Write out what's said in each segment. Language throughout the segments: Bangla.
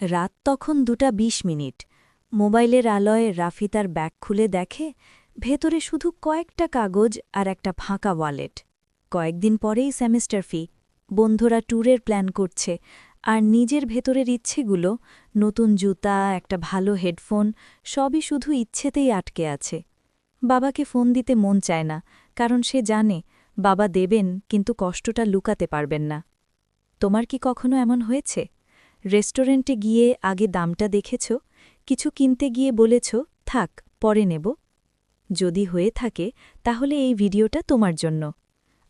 রাত তখন দুটা বিশ মিনিট। মোবাইলের আলোয় রাফি তার ব্যাগ খুলে দেখে, ভেতরে শুধু কয়েকটা কাগজ আর একটা ফাঁকা ওয়ালেট। কয়েকদিন পরেই সেমিস্টার ফি। বন্ধুরা ট্যুরের প্ল্যান করছে, আর নিজের ভেতরের ইচ্ছেগুলো, নতুন জুতা, একটা ভালো হেডফোন, সবই শুধু ইচ্ছেতেই আটকে আছে। বাবাকে ফোন দিতে মন চায় না, কারণ সে জানে, বাবা দেবেন, কিন্তু কষ্টটা লুকাতে পারবেন না। তোমার কি কখনো এমন হয়েছে? রেস্টুরেন্টে গিয়ে আগে দামটা দেখেছ, কিছু কিনতে গিয়ে বলেছ, থাক, পরে নেব। যদি হয়ে থাকে, তাহলে এই ভিডিওটা তোমার জন্য।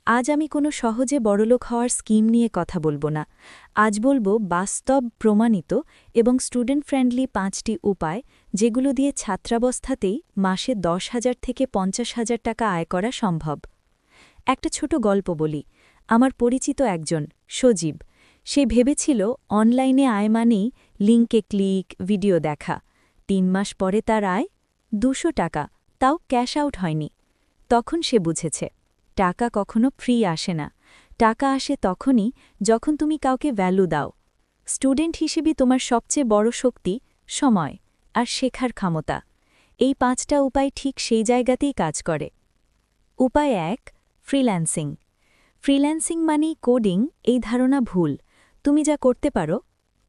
আজ আমি কোনো সহজে বড়লোক হওয়ার স্কিম নিয়ে কথা বলব না। আজ বলব, বাস্তব, প্রমাণিত এবং স্টুডেন্ট ফ্রেন্ডলি পাঁচটি উপায়, যেগুলো দিয়ে ছাত্রাবস্থাতেই মাসে দশ হাজার থেকে পঞ্চাশ হাজার টাকা আয় করা সম্ভব। একটা ছোট গল্প বলি। আমার পরিচিত একজন, সজীব। সে ভেবেছিল, অনলাইনে আয় মানেই লিঙ্কে ক্লিক, ভিডিও দেখা। তিন মাস পরে তার আয় দুশো টাকা, তাও ক্যাশ আউট হয়নি। তখন সে বুঝেছে, টাকা কখনো ফ্রি আসে না। টাকা আসে তখনই যখন তুমি কাউকে ভ্যালু দাও। স্টুডেন্ট হিসেবে তোমার সবচেয়ে বড় শক্তি সময় আর শেখার ক্ষমতা। এই পাঁচটা উপায় ঠিক সেই জায়গাতেই কাজ করে। উপায় এক, ফ্রিল্যান্সিং। ফ্রিল্যান্সিং মানেই কোডিং, এই ধারণা ভুল। তুমি যা করতে পারো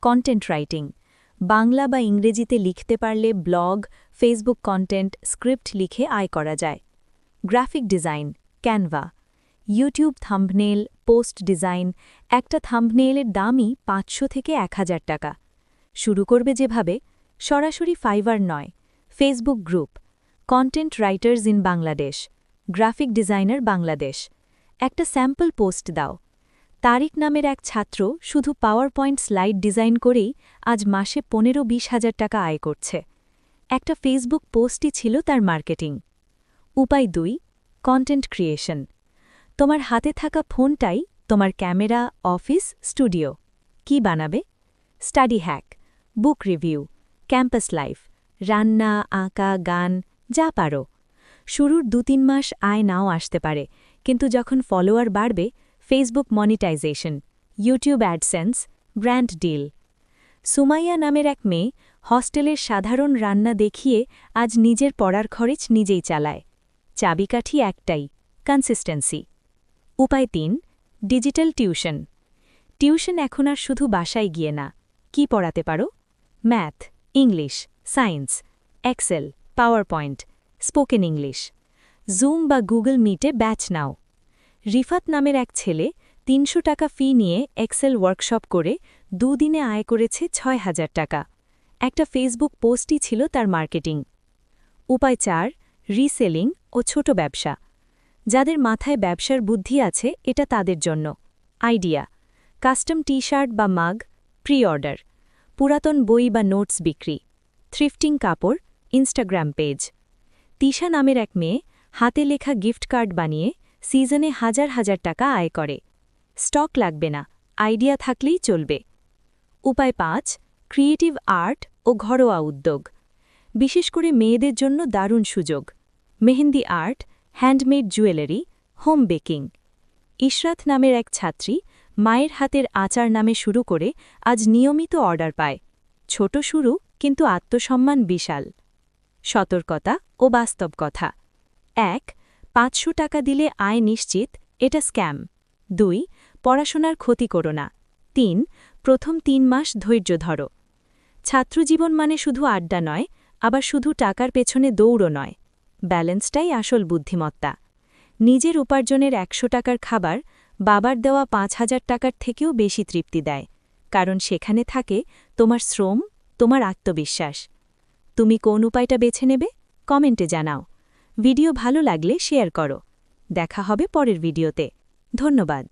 কন্টেন্ট রাইটিং বাংলা বা ইংরেজিতে লিখতে পারলে ব্লগ ফেসবুক কন্টেন্ট স্ক্রিপ্ট লিখে আয় করা যায়। Graphic design Canva YouTube thumbnail post design একটা থাম্বনেলের দামই পাঁচশো থেকে এক হাজার টাকা। শুরু করবে যেভাবে, সরাসরি ফাইবার নয় Facebook group content writers in Bangladesh graphic designer Bangladesh একটা স্যাম্পল পোস্ট দাও। তারিক নামের এক ছাত্র শুধু পাওয়ার পয়েন্ট স্লাইড ডিজাইন করেই আজ মাসে পনেরো বিশ হাজার টাকা আয় করছে। একটা ফেসবুক পোস্টই ছিল তার মার্কেটিং উপায় দুই কন্টেন্ট ক্রিয়েশন তোমার হাতে থাকা ফোনটাই তোমার ক্যামেরা অফিস স্টুডিও কি বানাবে? Study hack book review campus life রান্না, আঁকা, গান, যা পারো। শুরুর দু তিন মাস আয় নাও আসতে পারে, কিন্তু যখন ফলোয়ার বাড়বে Facebook monetization YouTube AdSense brand deal Sumaiya নামের এক মেয়ে হস্টেলের সাধারণ রান্না দেখিয়ে আজ নিজের পড়ার খরচ নিজেই চালায়। চাবিকাঠি একটাই কনসিস্টেন্সি উপায় তিন ডিজিটাল টিউশন টিউশন এখন আর শুধু বাসায় গিয়ে না, কি পড়াতে পারো? Math, English, science, Excel PowerPoint spoken English. Zoom বা গুগল মিটে ব্যাচ নাও। রিফাত নামের এক ছেলে তিনশো টাকা ফি নিয়ে এক্সেল ওয়ার্কশপ করে দুদিনে আয় করেছে ছয় হাজার টাকা। একটা ফেসবুক পোস্টই ছিল তার মার্কেটিং। উপায় চার, রিসেলিং ও ছোট ব্যবসা। যাদের মাথায় ব্যবসার বুদ্ধি আছে, এটা তাদের জন্য। আইডিয়া, কাস্টম টি শার্ট বা মাগ প্রি অর্ডার পুরাতন বই বা নোটস বিক্রি, থ্রিফটিং কাপড়, ইনস্টাগ্রাম পেজ। তিশা নামের এক মেয়ে হাতে লেখা গিফট কার্ড বানিয়ে সিজনে হাজার হাজার টাকা আয় করে। স্টক লাগবে না, আইডিয়া থাকলেই চলবে। উপায় পাঁচ, ক্রিয়েটিভ আর্ট ও ঘরোয়া উদ্যোগ। বিশেষ করে মেয়েদের জন্য দারুণ সুযোগ। Mehendi art, handmade jewellery, home baking. Ishrat নামের এক ছাত্রী মায়ের হাতের আচার নামে শুরু করে আজ নিয়মিত অর্ডার পায়। ছোট শুরু, কিন্তু আত্মসম্মান বিশাল। সতর্কতা ও বাস্তব কথা। এক পাঁচশো টাকা দিলে আয় নিশ্চিত, এটা স্ক্যাম। দুই, পড়াশোনার ক্ষতি করো না। তিন, প্রথম তিন মাস ধৈর্য ধরো। ছাত্রজীবন মানে শুধু আড্ডা নয়, আবার শুধু টাকার পেছনে দৌড়ও নয়। ব্যালেন্সটাই আসল বুদ্ধিমত্তা। নিজের উপার্জনের একশো টাকার খাবার বাবার দেওয়া পাঁচ হাজার টাকার থেকেও বেশি তৃপ্তি দেয়, কারণ সেখানে থাকে তোমার শ্রম, তোমার আত্মবিশ্বাস। তুমি কোন উপায়টা বেছে নেবে? কমেন্টে জানাও। ভিডিও ভালো লাগলে শেয়ার করো। দেখা হবে পরের ভিডিওতে। ধন্যবাদ।